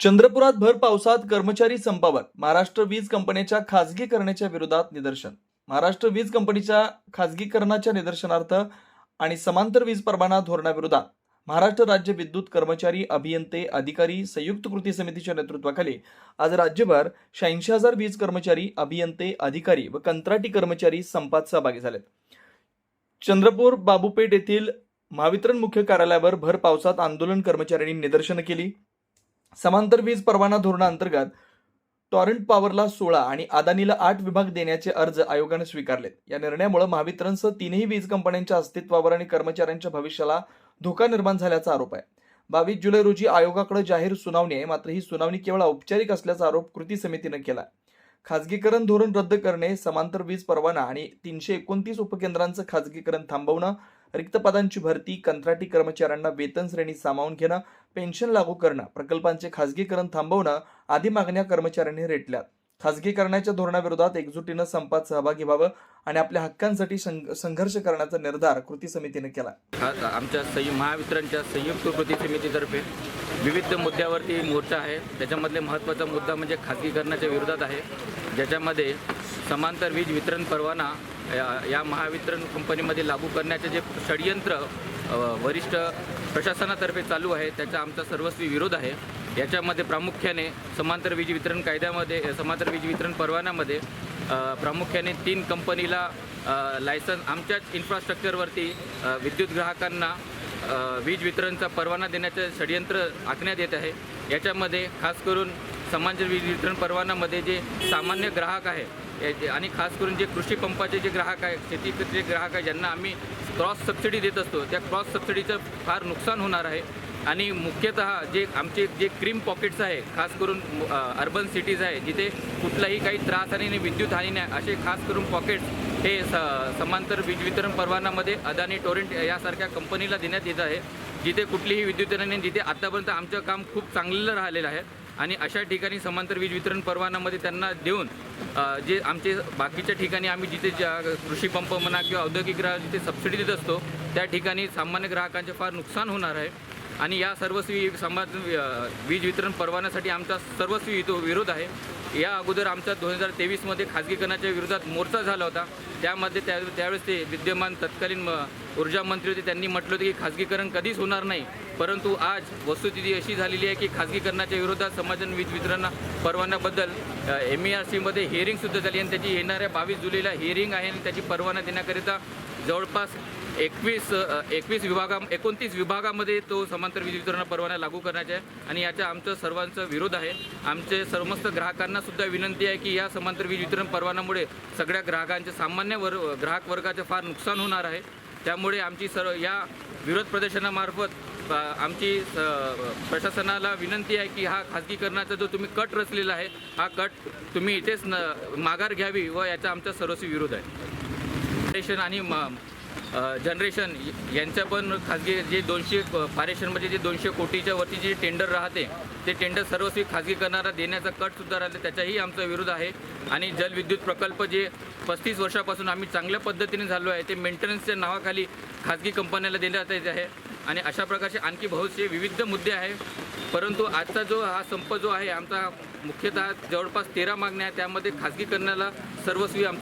चंद्रपुरात भर पावसात कर्मचारी संपावर. महाराष्ट्र वीज कंपनीच्या खाजगीकरणाच्या विरोधात निदर्शन. महाराष्ट्र वीज कंपनीच्या खाजगीकरणाच्या निदर्शनार्थ आणि समांतर वीज परवाना धोरणाविरोधात महाराष्ट्र राज्य विद्युत कर्मचारी अभियंते अधिकारी संयुक्त कृती समितीच्या नेतृत्वाखाली आज राज्यभर शहाऐंशी हजार वीज कर्मचारी अभियंते अधिकारी व कंत्राटी कर्मचारी संपात सहभागी झालेत. चंद्रपूर बाबूपेठ येथील महावितरण मुख्य कार्यालयावर भर पावसात आंदोलन कर्मचाऱ्यांनी निदर्शनं केली. समांतर वीज परवाना धोरणाअंतर्गत टॉरंट पॉवरला सोळा आणि अदानीला आठ विभाग देण्याचे अर्ज आयोगाने स्वीकारलेत. या निर्णयामुळे महावितरणसह तीनही वीज कंपन्यांच्या अस्तित्वावर आणि कर्मचाऱ्यांच्या भविष्याला धोका निर्माण झाल्याचा आरोप आहे. बावीस जुलै रोजी आयोगाकडे जाहीर सुनावणी आहे. मात्र ही सुनावणी केवळ औपचारिक असल्याचा आरोप कृती समितीनं केला खाजगीकरण धोरण रद्द करणे समांतर वीज परवाना आणि तीनशे एकोणतीस उपकेंद्रांचं खाजगीकरण थांबवणं रिक्त पदांची भरती कंत्राटी कर्मचाऱ्यांना वेतन श्रेणी सामावून घेणं पेन्शन लागू करणं प्रकल्पांचे खासगीकरण थांबवणं आदी मागण्या कर्मचाऱ्यांनी रेटल्यात. खासगीकरणाच्या धोरणाविरोधात एकजुटीनं संपात सहभागी व्हावं आणि आपल्या हक्कांसाठी संघ- संघर्ष करण्याचा निर्धार कृती समितीने केला. आमच्या संयु महावितरणच्या संयुक्त कृती समितीतर्फे विविध मुद्द्यावरती मोर्चा आहे. त्याच्यामधले महत्त्वाचा मुद्दा म्हणजे खाजगीकरणाच्या विरोधात आहे. ज्याच्यामध्ये समांतर वीज वितरण परवाना या- या महावितरण कंपनीमध्ये लागू करण्याचे जे षडयंत्र वरिष्ठ प्रशासनातर्फे चालू आहे त्याचा आमचा सर्वस्वी विरोध आहे. याच्यामध्ये प्रामुख्याने समांतर वीज वितरण कायद्यामध्ये समांतर वीज वितरण परवान्यामध्ये प्रामुख्याने तीन कंपनीला लायसन्स आमच्याच इन्फ्रास्ट्रक्चरवरती विद्युत ग्राहकांना वीज वितरणचा परवाना देण्याचं षडयंत्र आखण्यात येत आहे. याच्यामध्ये खास करून समांतर वीज वितरण परवान्यामध्ये जे सामान्य ग्राहक आहे आणि खास करून जे कृषी पंपाचे जे ग्राहक आहे शेतीचे ग्राहक आहे ज्यांना आम्ही क्रॉस सबसिडी देत असतो त्या क्रॉस सबसिडीचं फार नुकसान होणार आहे. आणि मुख्यतः जे आमचे जे क्रीम पॉकेट्स आहे खास करून अर्बन सिटीज आहे जिथे कुठलाही काही त्रास आणि विद्युत हानी नाही असे खास करून पॉकेट्स हे स समांतर वीज वितरण परवानामध्ये अदानी टोरेंट यासारख्या कंपनीला देण्यात येत आहे जिथे कुठलीही विद्युत नाही जिथे आत्तापर्यंत आमचं काम खूप चांगलं राहिलेलं आहे. आणि अशा ठिकाणी समांतर वीज वितरण परवानामध्ये त्यांना देऊन जे आमचे बाकीच्या ठिकाणी आम्ही जिथे ज्या कृषी पंप म्हणा किंवा औद्योगिक ग्राहक जिथे सबसिडी देत असतो त्या ठिकाणी सामान्य ग्राहकांचे फार नुकसान होणार आहे. आणि या सर्वस्वी समाज वीज वितरण परवान्यासाठी आमचा सर्वस्वी विरोध आहे. या अगोदर आमचा दोन हजार तेवीसमध्ये खाजगीकरणाच्या विरोधात मोर्चा झाला होता. त्यामध्ये त्या त्यावेळेस ते विद्यमान तत्कालीन म- ऊर्जा मंत्री होते. त्यांनी म्हटलं होतं की खाजगीकरण कधीच होणार नाही. परंतु आज वस्तुस्थिती अशी झालेली आहे की खाजगीकरणाच्या विरोधात समाजन वीज वितरण परवान्याबद्दल एम ई आर सीमध्ये हिअरिंगसुद्धा झाली आणि त्याची येणाऱ्या बावीस जुलैला हिअरिंग आहे आणि त्याची परवाना देण्याकरिता जवळपास एकवीस एकवीस विभागा एकोणतीस विभागामध्ये तो समांतर वीज वितरण परवाना लागू करण्याचा आहे. आणि याचा आमचं सर्वांचा विरोध आहे. आमचे समस्त ग्राहकांना सुद्धा विनंती आहे की या समांतर वीज वितरण परवानामुळे सगळ्या ग्राहकांचे सामान्य वर ग्राहक वर्गाचे फार नुकसान होणार आहे. त्यामुळे आमची सर्व या विरोध प्रदर्शनामार्फत आमची स- प्रशासनाला विनंती आहे की हा खाजगीकरणाचा जो तुम्ही कट रचलेला आहे हा कट तुम्ही इथेच न माघार घ्यावी व याचा आमचा सर्वस्वी विरोध आहे. आणि म- जनरेशन यांचं पण खाजगी जे दोनशे पारेशनमध्ये जे दोनशे कोटीच्या वरती जे टेंडर राहते ते टेंडर सर्वस्वी खाजगीकरणाला देण्याचा कटसुद्धा राहते त्याचाही आमचा विरोध आहे. आणि जलविद्युत प्रकल्प जे पस्तीस वर्षापासून आम्ही चांगल्या पद्धतीने झालो आहे ते मेंटेनन्सच्या नावाखाली खाजगी कंपन्याला देण्यात येत आहे. आणि अशा प्रकारचे आणखी बहुतसे विविध मुद्दे आहे परंतु आजचा जो हा संप जो आहे आमचा मुख्यतः जवळपास तेरा मागण्या आहे त्यामध्ये खाजगीकरणाला सर्वस्वी आमचा